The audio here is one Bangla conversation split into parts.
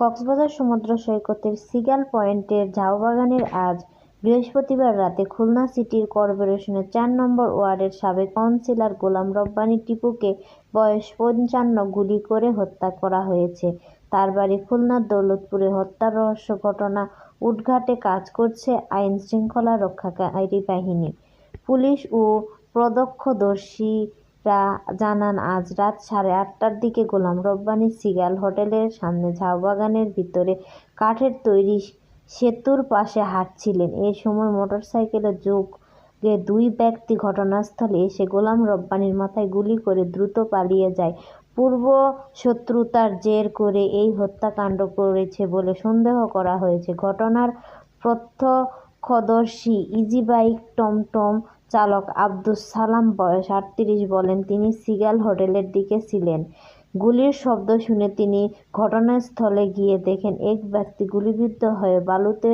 কক্সবাজার সমুদ্র সৈকতের সিগাল পয়েন্টের ঝাউবাগানের আজ বৃহস্পতিবার রাতে খুলনা সিটি করপোরেশনের চার নম্বর ওয়ার্ডের সাবেক কাউন্সিলর গোলাম রব্বানী টিপুকে বয়স পঞ্চান্ন গুলি করে হত্যা করা হয়েছে। তার বাড়ি খুলনার দৌলতপুরে হত্যার রহস্য ঘটনা উদ্ঘাটে কাজ করছে আইনশৃঙ্খলা রক্ষাকারী বাহিনী। পুলিশ ও প্রত্যক্ষদর্শীরা জানান, আজ রাত সাড়ে আটটার দিকে গোলাম রব্বানী সিগাল হোটেলের সামনে ঝাউবাগানের ভিতরে কাঠের তৈরি সেতুর পাশে হাঁটছিলেন। এ সময় মোটরসাইকেলে যোগে দুই ব্যক্তি ঘটনাস্থলে এসে গোলাম রব্বানীর মাথায় গুলি করে দ্রুত পালিয়ে যায়। পূর্ব শত্রুতার জের করে এই হত্যাকাণ্ড করেছে বলে সন্দেহ করা হয়েছে। ঘটনার প্রত্যক্ষদর্শী ইজিবাইক টমটম চালক আবদুস সালাম বয়স আটত্রিশ বলেন তিনি সিগাল হোটেলের দিকে ছিলেন। গুলির শব্দ শুনে তিনি ঘটনাস্থলে গিয়ে দেখেন, এক ব্যক্তি গুলিবিদ্ধ হয়ে বালুতে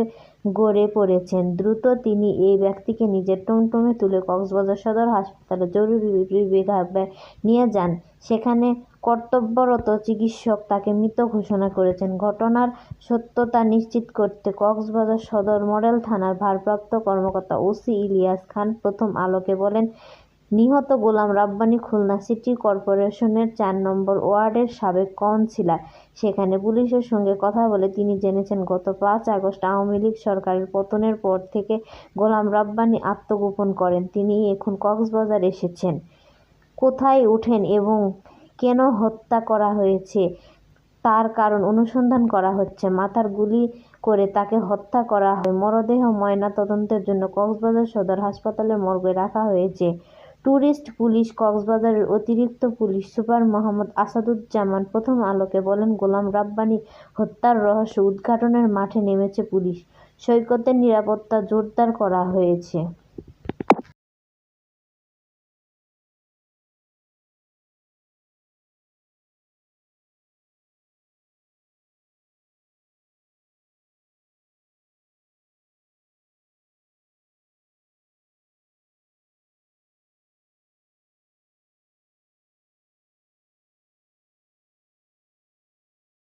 গড়ে পড়েছেন। দ্রুত তিনি এই ব্যক্তিকে নিজের টমটমে তুলে কক্সবাজার সদর হাসপাতালে জরুরি বিভাগে নিয়ে যান। সেখানে কর্তব্যরত চিকিৎসক তাকে মৃত ঘোষণা করেছেন। ঘটনার সত্যতা নিশ্চিত করতে কক্সবাজার সদর মডেল থানার ভারপ্রাপ্ত কর্মকর্তা ওসি ইলিয়াস খান প্রথম আলোকে বলেন নিহত গোলাম রাব্বানী খুলনা সিটি করপোরেশনের চার নম্বর ওয়ার্ডের সাবেক কাউন্সিলর। সেখানে পুলিশের সঙ্গে কথা বলে তিনি জেনেছেন, গত পাঁচ আগস্ট আওয়ামী লীগ সরকারের পতনের পর থেকে গোলাম রাব্বানী আত্মগোপন করেন। তিনি এখন কক্সবাজার এসেছেন। কোথায় ওঠেন এবং কেন হত্যা করা হয়েছে, তার কারণ অনুসন্ধান করা হচ্ছে। মাথার গুলি করে তাকে হত্যা করা হয়। মরদেহ ময়না তদন্তের জন্য কক্সবাজার সদর হাসপাতালের মর্গে রাখা হয়েছে। ট্যুরিস্ট পুলিশ কক্সবাজারের অতিরিক্ত পুলিশ সুপার মোহাম্মদ আসাদুজ্জামান প্রথম আলোকে বলেন, গোলাম রাব্বানি হত্যার রহস্য উদ্ঘাটনের মাঠে নেমেছে পুলিশ। সৈকতের নিরাপত্তা জোরদার করা হয়েছে।